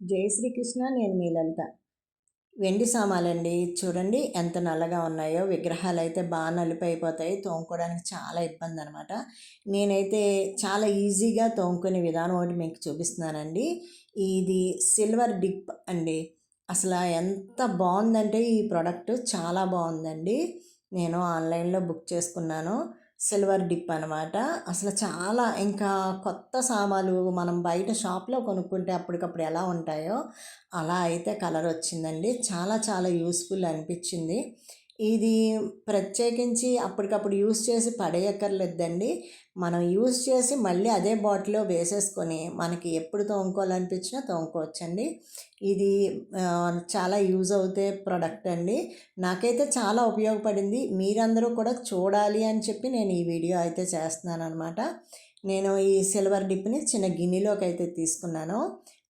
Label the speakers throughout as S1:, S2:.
S1: జై శ్రీకృష్ణ నేను మీ లలిత వెండి సామాలండి. చూడండి ఎంత నల్లగా ఉన్నాయో. విగ్రహాలు అయితే బాగా నలిపైపోతాయి. తోముకోవడానికి చాలా ఇబ్బంది అనమాట నేనైతే చాలా ఈజీగా తోముకునే విధానం ఒకటి మీకు చూపిస్తున్నానండి. ఇది సిల్వర్ డిప్ అండి. అసలు ఎంత బాగుందంటే ఈ ప్రోడక్ట్. చాలా బాగుందండి. నేను ఆన్లైన్లో బుక్ చేసుకున్నాను. సిల్వర్ డిప్ అనమాట అసలు చాలా ఇంకా కొత్త సామాన్లు మనం బయట షాప్లో కొనుక్కుంటే అప్పటికప్పుడు ఎలా ఉంటాయో అలా అయితే కలర్ వచ్చిందండి. చాలా చాలా యూస్ఫుల్ అనిపించింది. ఇది ప్రత్యేకించి అప్పటికప్పుడు యూస్ చేసి పడేయక్కర్లేదండి. మనం యూస్ చేసి మళ్ళీ అదే బాటిల్లో వేసేసుకొని మనకి ఎప్పుడు తోముకోవాలనిపించినా తోముకోవచ్చండి. ఇది చాలా యూజ్ అవుతే ప్రోడక్ట్ అండి. నాకైతే చాలా ఉపయోగపడింది. మీరందరూ కూడా చూడాలి అని చెప్పి నేను ఈ వీడియో అయితే చేస్తున్నాను అనమాట నేను ఈ సిల్వర్ డిప్ని చిన్న గిన్నెలోకి అయితే తీసుకున్నాను.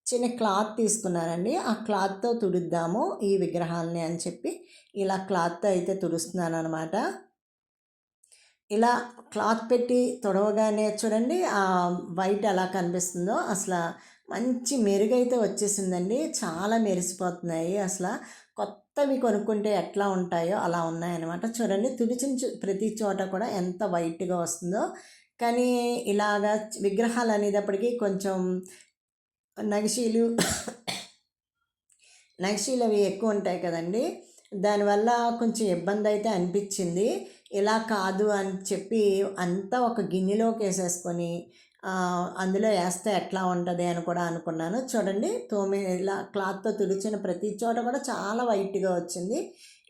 S1: చిన్న క్లాత్ తీసుకున్నానండి ఆ క్లాత్తో తుడుద్దాము ఈ విగ్రహాలని అని చెప్పి ఇలా క్లాత్తో అయితే తుడుస్తున్నాను అనమాట ఇలా క్లాత్ పెట్టి తొడవగానే చూడండి ఆ వైట్ ఎలా కనిపిస్తుందో అసలు మంచి మెరుగైతే వచ్చేసిందండి. చాలా మెరిసిపోతున్నాయి. అసలు కొత్తవి కొనుక్కుంటే ఎట్లా ఉంటాయో అలా ఉన్నాయన్నమాట. చూడండి తుడిచిన ప్రతి చోట కూడా ఎంత వైట్గా వస్తుందో. కానీ ఇలాగా విగ్రహాలు అనేటప్పటికీ కొంచెం నగిశీలు నగిశీలు అవి ఎక్కువ ఉంటాయి కదండి. దానివల్ల కొంచెం ఇబ్బంది అయితే అనిపించింది. ఇలా కాదు అని చెప్పి అంతా ఒక గిన్నెలోకి వేసేసుకొని అందులో వేస్తే ఎట్లా ఉంటుంది అని కూడా అనుకున్నాను. చూడండి తోమి ఇలా క్లాత్తో తుడిచిన ప్రతి చోట కూడా చాలా వైట్గా వచ్చింది.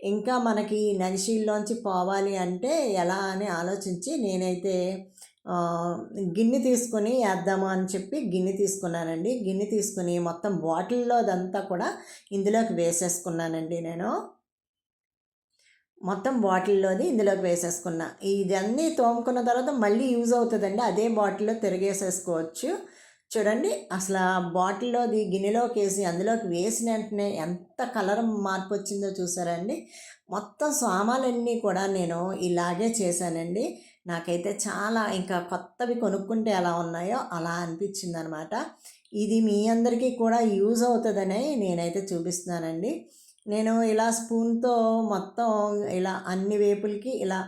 S1: ఇంకా మనకి నగిశీల్లోంచి పోవాలి అంటే ఎలా అని ఆలోచించి నేనైతే గిన్నె తీసుకొని వేద్దాము అని చెప్పి గిన్నె తీసుకున్నానండి. గిన్నె తీసుకుని మొత్తం బాటిల్లో అదంతా కూడా ఇందులోకి వేసేసుకున్నానండి నేను. మొత్తం బాటిల్లోది ఇందులోకి వేసేసుకున్నా. ఇదన్నీ తోముకున్న తర్వాత మళ్ళీ యూజ్ అవుతుందండి. అదే బాటిల్లో తిరిగేసేసుకోవచ్చు. చూడండి అసలు ఆ బాటిల్లోది గిన్నెలోకి వేసి అందులోకి వేసిన వెంటనే ఎంత కలర్ మార్పు వచ్చిందో చూసారండి మొత్తం సామాన్లన్నీ కూడా నేను ఇలాగే చేశానండి. నాకైతే చాలా ఇంకా కొత్తవి కొనుక్కుంటే ఎలా ఉన్నాయో అలా అనిపించింది అనమాట ఇది మీ అందరికీ కూడా యూజ్ అవుతుందని నేనైతే చూపిస్తున్నానండి. నేను ఇలా స్పూన్తో మొత్తం ఇలా అన్ని వేపులకి ఇలా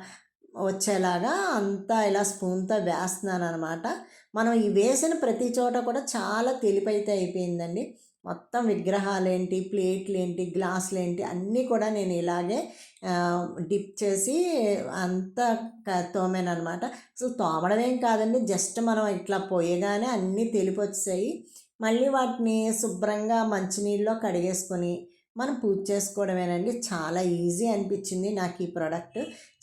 S1: వచ్చేలాగా అంతా ఇలా స్పూన్తో వేస్తున్నాను అనమాట మనం ఈ వేసిన ప్రతి చోట కూడా చాలా తెలిపైతే అయిపోయిందండి. మొత్తం విగ్రహాలేంటి ప్లేట్లేంటి గ్లాసులేంటి అన్నీ కూడా నేను ఇలాగే డిప్ చేసి అంతా తోమానమాట అసలు తోమడం ఏం కాదండి. జస్ట్ మనం ఇట్లా పోయగానే అన్నీ తెలిపొచ్చాయి మళ్ళీ వాటిని శుభ్రంగా మంచినీళ్ళలో కడిగేసుకొని మనం పూజ చేసుకోవడమేనండి. చాలా ఈజీ అనిపించింది నాకు ఈ ప్రోడక్ట్.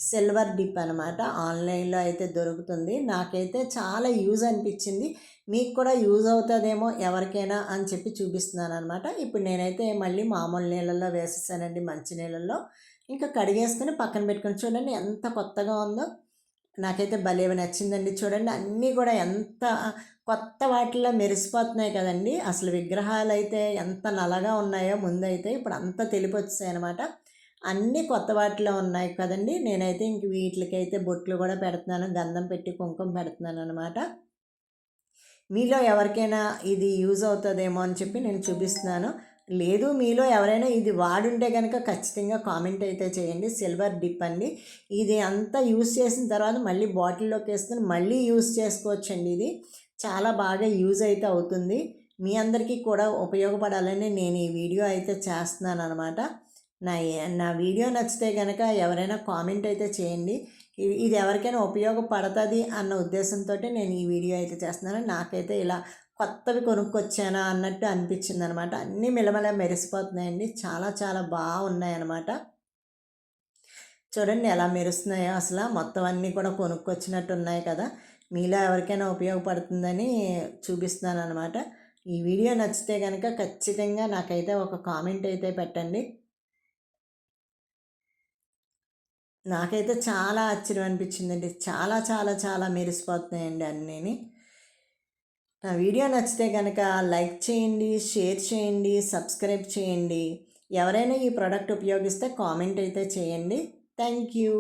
S1: సిల్వర్ డిప్ అనమాట. ఆన్లైన్లో అయితే దొరుకుతుంది. నాకైతే చాలా యూజ్ అనిపించింది. మీకు కూడా యూజ్ అవుతుందేమో ఎవరికైనా అని చెప్పి చూపిస్తున్నాను అనమాట ఇప్పుడు నేనైతే మళ్ళీ మామూలు నీళ్ళల్లో వేసేసానండి మంచి నీళ్ళల్లో. ఇంకా కడిగేసుకొని పక్కన పెట్టుకొని చూడండి ఎంత కొత్తగా ఉందో. నాకైతే భలే నచ్చిందండి. చూడండి అన్నీ కూడా ఎంత కొత్త వాటిల్లో మెరిసిపోతున్నాయి కదండి. అసలు విగ్రహాలు అయితే ఎంత నల్లగా ఉన్నాయో ముందైతే ఇప్పుడు అంత తెలిపి వచ్చాయి అనమాట అన్నీ కొత్త వాటిలో ఉన్నాయి కదండి. నేనైతే ఇంక వీటికైతే బొట్లు కూడా పెడుతున్నాను గంధం పెట్టి కుంకుమ పెడుతున్నాను అనమాట మీలో ఎవరికైనా ఇది యూజ్ అవుతుందేమో అని చెప్పి నేను చూపిస్తున్నాను. లేదు మీలో ఎవరైనా ఇది వాడుంటే కనుక ఖచ్చితంగా కామెంట్ అయితే చేయండి. సిల్వర్ డిప్ అండి. ఇది అంతా యూస్ చేసిన తర్వాత మళ్ళీ బాటిల్లోకి వేసుకొని మళ్ళీ యూస్ చేసుకోవచ్చండి ఇది. చాలా బాగా యూజ్ అయితే అవుతుంది. మీ అందరికీ కూడా ఉపయోగపడాలని నేను ఈ వీడియో అయితే చేస్తున్నాను అనమాట నా నా వీడియో నచ్చితే కనుక ఎవరైనా కామెంట్ అయితే చేయండి. ఇది ఎవరికైనా ఉపయోగపడుతుంది అన్న ఉద్దేశంతో నేను ఈ వీడియో అయితే చేస్తున్నాను. నాకైతే ఇలా కొత్తవి కొనుక్కొచ్చానా అన్నట్టు అనిపించింది అనమాట అన్నీ మిలమల మెరిసిపోతున్నాయండి. చాలా చాలా బాగున్నాయన్నమాట చూడండి ఎలా మెరుస్తున్నాయో. అసలు మొత్తం అన్నీ కూడా కొనుక్కొచ్చినట్టు ఉన్నాయి కదా. మీలో ఎవరికైనా ఉపయోగపడుతుందని చూపిస్తున్నాను అనమాట ఈ వీడియో నచ్చితే కనుక ఖచ్చితంగా నాకైతే ఒక కామెంట్ అయితే పెట్టండి. నాకైతే చాలా ఆశ్చర్యం అనిపించిందండి. చాలా చాలా చాలా మెరిసిపోతున్నాయండి అన్నీ నా వీడియో నచ్చితే కనుక లైక్ చేయండి షేర్ చేయండి సబ్స్క్రైబ్ చేయండి. ఎవరైనా ఈ ప్రోడక్ట్ ఉపయోగిస్తే కామెంట్ అయితే చేయండి. Thank you.